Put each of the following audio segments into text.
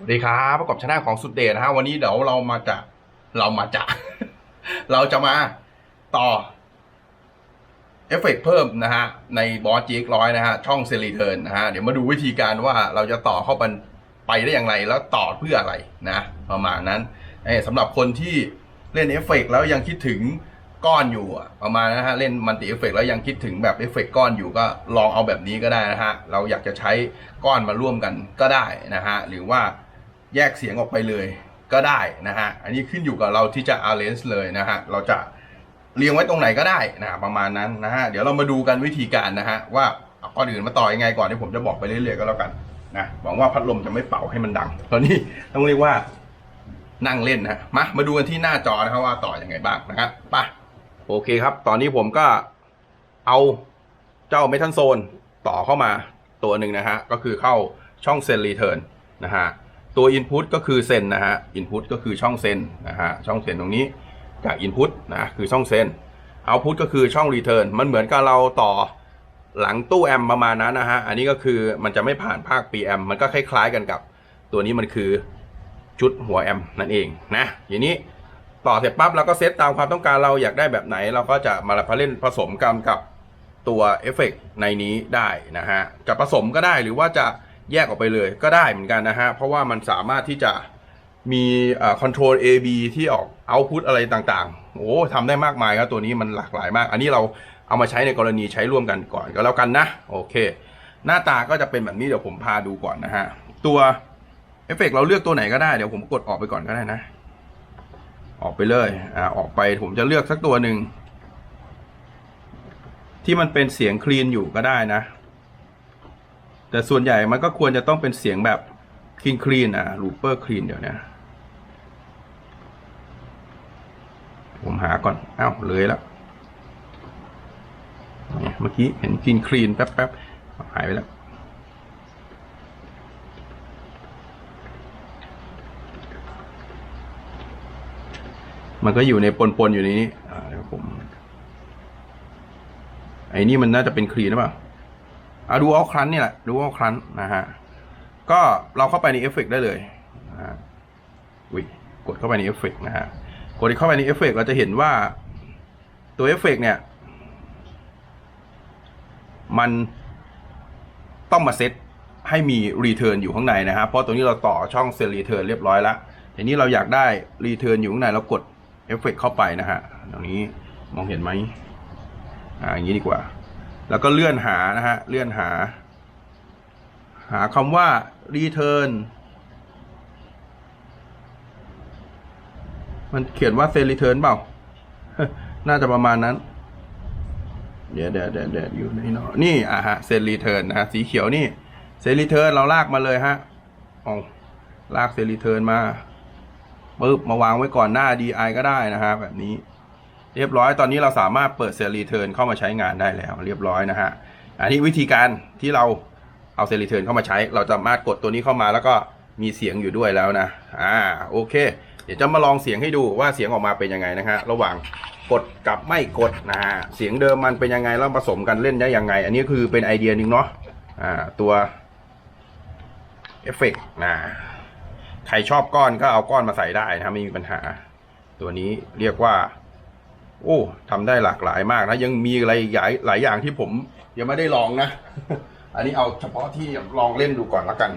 สวัสดีครับประกอบชนะของสุดเดชนะฮะวันนี้เดี๋ยวเรามาจะเรามาจะ เราจะมาต่อเอฟเฟกต์เพิ่มนะฮะในบอสจีกร้อยนะฮะช่องเซรีเทิร์นนะฮะเดี๋ยวมาดูวิธีการว่าเราจะต่อเข้าไปไปได้อย่างไรแล้วต่อเพื่ออะไรนะ ประมาณนั้นเอ้สำหรับคนที่เล่นเอฟเฟกต์แล้วยังคิดถึงก้อนอยู่ประมาณนะฮะเล่นมันติเอฟเฟกต์แล้วยังคิดถึงแบบเอฟเฟกต์ก้อนอยู่ก็ลองเอาแบบนี้ก็ได้นะฮะเราอยากจะใช้ก้อนมาร่วมกันก็ได้นะฮะหรือว่า แยกเสียงออกไปเลยก็ได้นะฮะ อันนี้ขึ้นอยู่กับเราที่จะ arrange เลยนะฮะ เราจะเรียงไว้ตรงไหนก็ได้นะประมาณนั้นนะฮะ เดี๋ยวเรามาดูกันวิธีการนะฮะว่าเอาก่อนอื่นมาต่อยังไงก่อนที่ผมจะบอกไปเรื่อยๆก็แล้วกันนะหวังว่าพัดลมจะไม่เป่าให้มันดัง ตอนนี้ต้องเรียกว่านั่งเล่นนะ มามาดูกันที่หน้าจอนะครับว่าต่ออยังไงบ้างนะฮะไปโอเคครับ ตอนนี้ผมก็เอาเจ้าเมทัลโซนต่อเข้ามาตัวหนึ่งนะฮะ ก็คือเข้าช่องเซนรีเทิร์นนะฮะ ตัว Input ก็คือเซนนะฮะ Input ก็คือช่องเซนนะฮะช่องเซนตรงนี้จาก Input นะคือช่องเซน Output ก็คือช่อง Return มันเหมือนกับเราต่อหลังตู้แอมประมาณนั้นนะฮะ อันนี้ก็คือมันจะไม่ผ่านภาค PM มันก็คล้าย ๆ กันกับ ตัวนี้มันคือชุดหัวแอมนั่นเองนะทีนี้ต่อเสร็จปั๊บเราก็เซตตามความต้องการเราอยากได้แบบไหน เราก็จะมาเล่นผสมกันกับตัวเอฟเฟกในนี้ได้นะฮะจะผสมก็ได้หรือว่าจะ แยกออกไปเลยก็ได้เหมือนกันนะฮะ เพราะว่ามันสามารถที่จะมีคอนโทรล A B ที่ออกเอาพุตอะไรต่างๆ โอ้ทำได้มากมายครับตัวนี้มันหลากหลายมาก อันนี้เราเอามาใช้ในกรณีใช้ร่วมกันก่อนก็แล้วกันนะ โอเค หน้าตาก็จะเป็นแบบนี้เดี๋ยวผมพาดูก่อนนะฮะ ตัวเอฟเฟกเราเลือกตัวไหนก็ได้เดี๋ยวผมกดออกไปก่อนก็ได้นะ ออกไปเลยอ่าออกไปผมจะเลือกสักตัวหนึ่งที่มันเป็นเสียงคลีนอยู่ก็ได้นะ แต่ส่วนใหญ่มันก็ควรจะต้องเป็นเสียงแบบคลีนคลีนอะลูเปอร์คลีนเดี๋ยวนะผมหาก่อนอ้าวเลยแล้วเมื่อกี้เห็นคลีนคลีนแป๊บๆหายไปแล้วมันก็อยู่ในปนๆอยู่ในนี้อ่าเดี๋ยวผม ไอ้นี่มันน่าจะเป็นคลีนหรือเปล่า อะดูเอาครั้นนี่แหละดูเอาครั้นนะฮะก็เราเข้าไปในเอฟเฟกได้เลยนะฮะอุ้ยกดเข้าไปในเอฟเฟกนะฮะกดเข้าไปในเอฟเฟกเราจะเห็นว่าตัวเอฟเฟกเนี่ย มันต้องมาเซตให้มีรีเทิร์นอยู่ข้างในนะครับ เพราะตัวนี้เราต่อช่องเซลรีเทิร์นเรียบร้อยแล้วทีนี้เราอยากได้รีเทิร์นอยู่ข้างในเรากดเอฟเฟกเข้าไปนะฮะตรงนี้มองเห็นไหมอ่าอย่างนี้ดีกว่า แล้วก็เลื่อนหานะฮะ เลื่อนหา หาคำว่า return มันเขียนว่า send return เปล่า น่าจะประมาณนั้น เดี๋ยวเดี๋ยวเดี๋ยวเดี๋ยวอยู่ในนาะนี่อะฮะ send return นะฮะสีเขียวนี่ send return เราลากมาเลยฮะเอาลาก send return มาปึ๊บมาวางไว้ก่อนหน้า DI ก็ได้นะฮะแบบนี้ เรียบร้อยตอนนี้เราสามารถเปิดเซลล์รีเทิร์นเข้ามาใช้งานได้แล้ว เรียบร้อยนะฮะอันนี้วิธีการที่เราเอาเซลล์รีเทิร์นเข้ามาใช้ เราสามากดตัวนี้เข้ามาแล้วก็มีเสียงอยู่ด้วยแล้วนะอ่าโอเค เดี๋ยวจะมาลองเสียงให้ดูว่าเสียงออกมาเป็นยังไงนะฮะระหว่างกดกับไม่กดนะฮะเสียงเดิมมันเป็นยังไงแล้วผสมกันเล่นได้ยังไง อันนี้คือเป็นไอเดียหนึ่งเนาะอ่าตัวเอฟเฟกต์นะใครชอบก้อนก็เอาก้อนมาใส่ได้นะไม่มีปัญหา ตัวนี้เรียกว่า โอ้ทำได้หลากหลายมากนะ ยังมีอะไรหลายหลายอย่างที่ผมยังไม่ได้ลองนะ อันนี้เอาเฉพาะที่ลองเล่นดูก่อนละกัน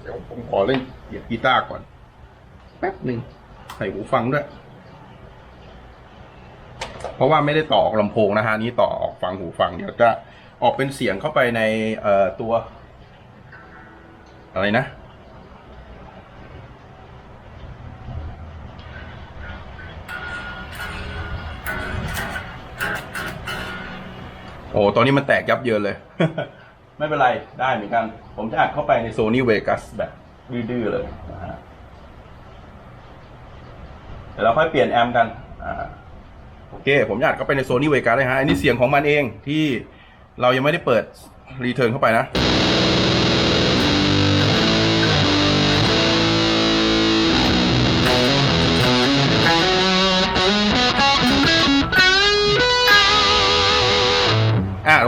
เดี๋ยวผมขอเล่นเหยียบกีตาร์ก่อน แป๊บหนึ่งใส่หูฟังด้วย เพราะว่าไม่ได้ต่อออกลำโพงนะฮะนี้ต่อออกฟังหูฟัง เดี๋ยวจะออกเป็นเสียงเข้าไปในตัว อะไรนะ โอ้ตอนนี้มันแตกยับเยินเลย ไม่เป็นไรได้เหมือนกัน ผมจะอัดเข้าไปใน Sony Vegas แบบดื้อๆเลยนะฮะเดี๋ยวเราค่อยเปลี่ยนแอมป์กันอ่าโอเค ผมอยากเข้าไปใน Sony Vegas เลยฮะอันนี้เสียงของมันเองที่เรายังไม่ได้เปิดรีเทิร์นเข้าไปนะ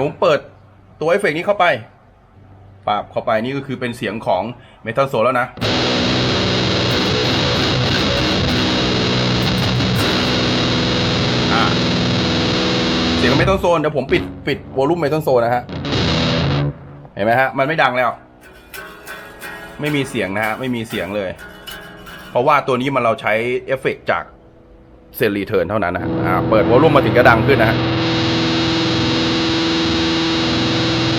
ผมเปิดตัวเอฟเฟกต์นี้เข้าไปปรับเข้าไปนี่ก็คือเป็นเสียงของเมทัลโซแล้วนะ เสียงเมทัลโซนเดี๋ยวผมปิดปิดวอลุ่มเมทัลโซนนะฮะ เห็นไหมฮะ มันไม่ดังแล้ว ไม่มีเสียงนะฮะ ไม่มีเสียงเลย เพราะว่าตัวนี้มันเราใช้เอฟเฟกต์จากเซรีเทิร์นเท่านั้นนะฮะอ่าเปิดวอลลุ่มมาถึงก็ดังขึ้นนะฮะ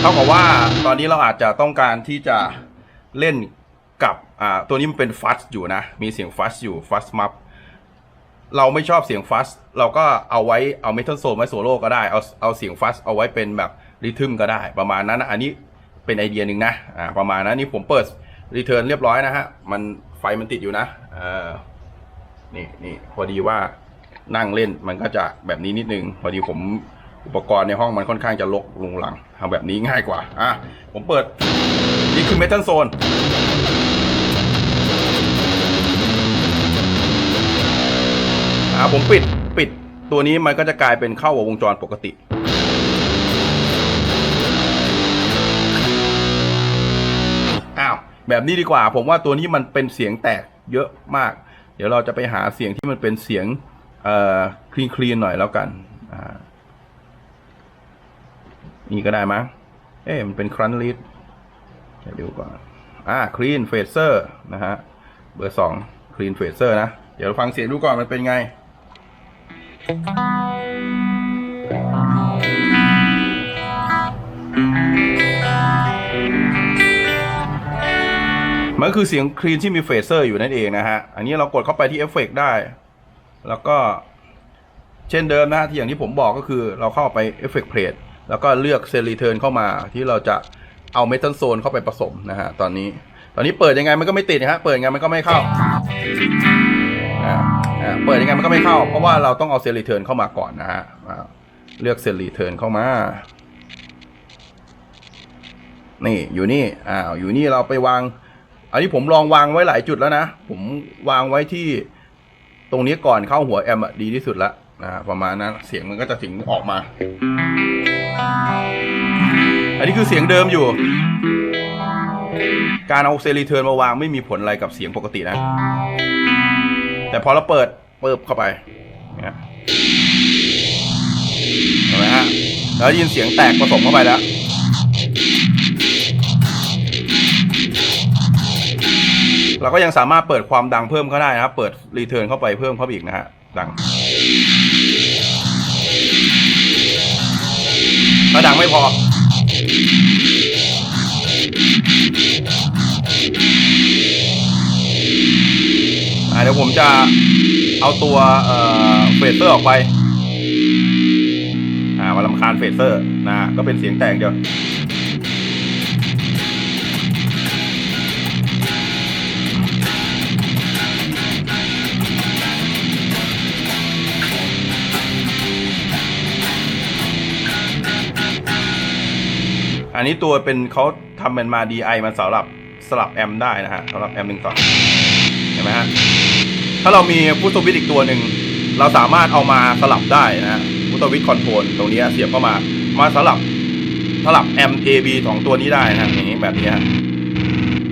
เท่ากับว่าตอนนี้เราอาจจะต้องการที่จะเล่นกับอ่าตัวนี้มันเป็นฟัสอยู่นะ มีเสียงฟัสอยู่ฟัสมัฟเราไม่ชอบเสียงฟัส เราก็เอาไว้เอาเมทัลโซไว้โซโล่ก็ได้ เอาเอาเสียงฟัสเอาไว้เป็นแบบริทึมก็ได้ ประมาณนั้นนะอันนี้เป็นไอเดียหนึ่งนะอ่าประมาณนั้นนี่ผมเปิดรีเทิร์นเรียบร้อยนะฮะ มันไฟมันติดอยู่นะเออนี่นี่พอดีว่านั่งเล่นมันก็จะแบบนี้นิดนึง พอดีผม อุปกรณ์ในห้องมันค่อนข้างจะลกลุงหลังทำแบบนี้ง่ายกว่า อะ ผมเปิด นี่คือเมทัลโซนอ่าผมปิดปิดตัวนี้มันก็จะกลายเป็นเข้ากับวงจรปกติอ้าวแบบนี้ดีกว่า ผมว่าตัวนี้มันเป็นเสียงแตกเยอะมาก เดี๋ยวเราจะไปหาเสียงที่มันเป็นเสียงเอ่อคลีนคลีนหน่อยแล้วกันอ่า นี่ก็ได้มั้ง เอ๊ะมันเป็นครันลิสเดี๋ยวดูก่อน อ่าคลีนเฟเซอร์นะฮะ เบอร์สองคลีนเฟเซอร์นะ เดี๋ยวฟังเสียงดูก่อนมันเป็นไงมันคือเสียงคลีนที่มีเฟเซอร์อยู่นั่นเองนะฮะ อันนี้เรากดเข้าไปที่เอฟเฟกได้ แล้วก็เช่นเดิมนะฮะที่อย่างที่ผมบอกก็คือเราเข้าไปเอฟเฟกเพลท แล้วก็เลือกเซลรีเทิร์นเข้ามาที่เราจะเอาเมทัลโซนเข้าไปผสมนะฮะตอนนี้ตอนนี้เปิดยังไงมันก็ไม่ติดนะฮะเปิดยังไงมันก็ไม่เข้าอ่าอ่าเปิดยังไงมันก็ไม่เข้า เพราะว่าเราต้องเอาเซลรีเทิร์นเข้ามาก่อนนะฮะเลือกเซลรีเทิร์นเข้ามา นี่อยู่นี่อ้าวอยู่นี่เราไปวาง อันนี้ผมลองวางไว้หลายจุดแล้วนะ ผมวางไว้ที่ตรงนี้ก่อนเข้าหัวแอมดีที่สุดแล้ว นะประมาณนั้นเสียงมันก็จะถึงออกมา อันนี้คือเสียงเดิมอยู่ การเอาเซรีเทิร์นมาวางไม่มีผลอะไรกับเสียงปกตินะ แต่พอเราเปิดเปิบเข้าไปเนี่ยเห็นไหมฮะแล้วได้ยินเสียงแตกผสมเข้าไปแล้วเราก็ยังสามารถเปิดความดังเพิ่มก็ได้นะครับ เปิดรีเทิร์นเข้าไปเพิ่มเข้าไปอีกนะฮะ ดัง ระดังไม่พอ เดี๋ยวผมจะเอาตัวเอ่อเฟเซอร์ออกไป อ่ามาลำคาญเฟเซอร์นะฮะก็เป็นเสียงแตกเดียว อันนี้ตัวเป็นเขาทำเป็นมา DI มันสำหรับสลับแอมได้นะฮะสำหรับแอมหนึ่งต่อเห็นไหมฮะถ้าเรามีพุทธวิทย์อีกตัวหนึ่งเราสามารถเอามาสลับได้นะฮะพุทธวิทย์คอนโทรลตรงนี้เสียบเข้ามามาสลับสลับแอมป์ AB สองตัวนี้ได้นะอย่างนี้แบบนี้ฮะ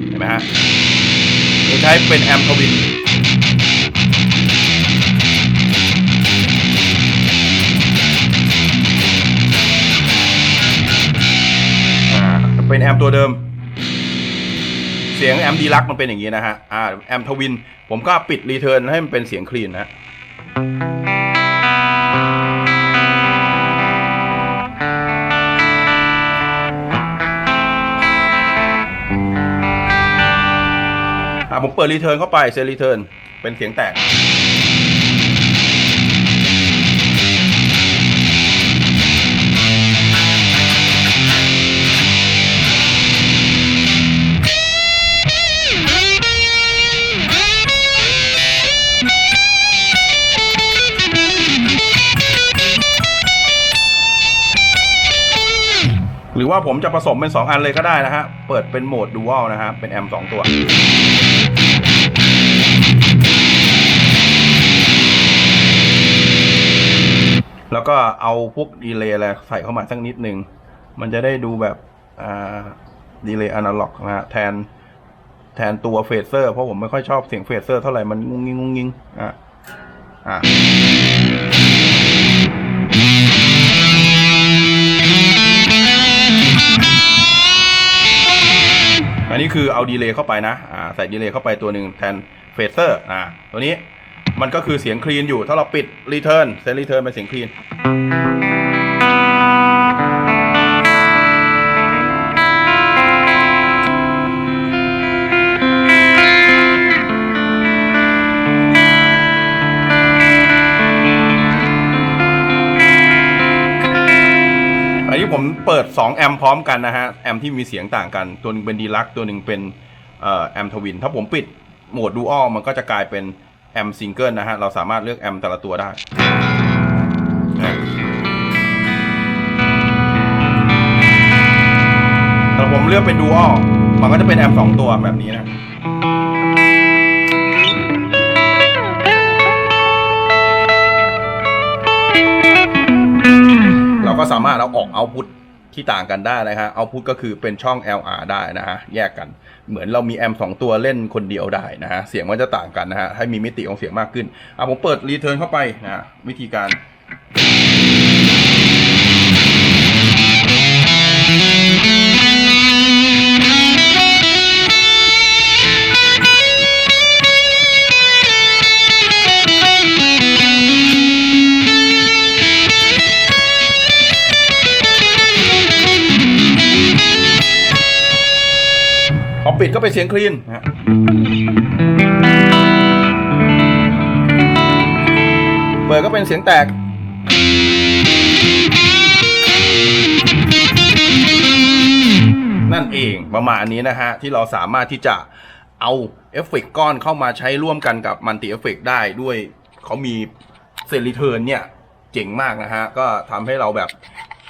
เห็นไหมฮะใช้เป็นแอมทวิน เป็นแอมตัวเดิม เสียงแอมดีลักมันเป็นอย่างนี้นะฮะอ่าแอมทวิน ผมก็ปิดรีเทิร์นให้มันเป็นเสียงคลีนนะฮะผมเปิดรีเทิร์นเข้าไปเซรีเทิร์นเป็นเสียงแตก ผมจะผสมเป็น 2 อันเลยก็ได้นะฮะ เปิดเป็นโหมดดูวัลนะฮะ เป็นแอมป์สองตัว แล้วก็เอาพวกดีเลย์อะไรใส่เข้ามาสักนิดนึง มันจะได้ดูแบบอ่าดีเลย์อนาล็อกนะฮะ แทนแทนตัวเฟเซอร์เพราะผมไม่ค่อยชอบเสียงเฟเซอร์เท่าไหร่ มันงุ้งงิงงุ้งงิงอะอะ คือเอาดีเลย์เข้าไปนะอ่าใส่ดีเลย์เข้าไปตัวหนึ่งแทนเฟเซอร์อ่าตัวนี้มันก็คือเสียงคลีนอยู่ถ้าเราปิดรีเทิร์นเซตรีเทิร์นเป็นเสียงคลีน ผมเปิด 2 แอมพร้อมกันนะฮะ แอมที่มีเสียงต่างกัน ตัวหนึงเป็นดีลักตัวหนึ่งเป็นแอมทวิน ถ้าผมปิดโหมดดูอัลมันก็จะกลายเป็นแอมซิงเกิลนะฮะ เราสามารถเลือกแอมแต่ละตัวได้แต่ผมเลือกเป็นดูอัลมันก็จะเป็นแอมสองตัวแบบนี้นะ ก็สามารถเอาออกเอาพุทที่ต่างกันได้นะฮะเอาพุทก็คือเป็นช่อง LR ได้นะฮะแยกกัน เหมือนเรามีแอมสองตัวเล่นคนเดียวได้นะฮะเสียงมันจะต่างกันนะฮะให้มีมิติของเสียงมากขึ้นอะผมเปิดรีเทิร์นเข้าไปนะฮะวิธีการ สียงคลีนฮะเปิดก็เป็นเสียงแตก นั่นเองประมาณนี้นะฮะ ที่เราสามารถที่จะเอาเอฟเฟกต์ก้อนเข้ามาใช้ร่วมกันกับมันติเอฟเฟกต์ได้ด้วยเขามีเซนรีเทิร์นเนี่ย เจ๋งมากนะฮะ ก็ทำให้เราแบบ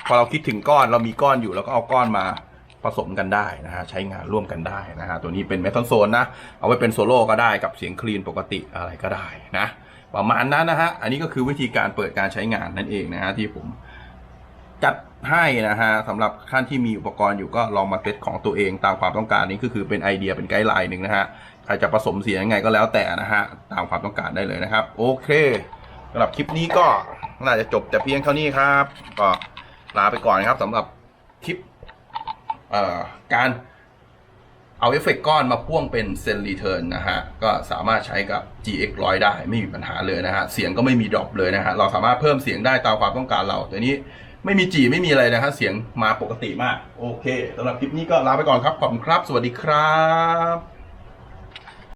พอเราคิดถึงก้อนเรามีก้อนอยู่แล้วก็เอาก้อนมา ผสมกันได้นะฮะใช้งานร่วมกันได้นะฮะตัวนี้เป็นเมทัลโซนนะ เอาไว้เป็นโซโล่ก็ได้กับเสียงคลีนปกติอะไรก็ได้นะ ประมาณนั้นนะฮะ อันนี้ก็คือวิธีการเปิดการใช้งานนั่นเองนะฮะที่ผมจัดให้นะฮะสำหรับท่านที่มีอุปกรณ์อยู่ก็ลองมาเซตของตัวเองตามความต้องการนี้ก็คือเป็นไอเดียเป็นไกด์ไลน์หนึ่งนะฮะใครจะผสมเสียงยังไงก็แล้วแต่นะฮะตามความต้องการได้เลยนะครับ โอเคสำหรับคลิปนี้ก็น่าจะจบแต่เพียงเท่านี้ครับ ก็ลาไปก่อนนะครับสำหรับคลิป การเอาเอฟเฟกต์ก้อนมาพ่วงเป็นเซนรีเทิร์นนะฮะ ก็สามารถใช้กับ GX 100ได้ไม่มีปัญหาเลยนะฮะ เสียงก็ไม่มีดรอปเลยนะฮะ เราสามารถเพิ่มเสียงได้ตามความต้องการเราตัวนี้ไม่มีจีไม่มีอะไรนะฮะ เสียงมาปกติมาก โอเคสำหรับคลิปนี้ก็ลาไปก่อนครับ ขอบคุณครับ สวัสดีครับ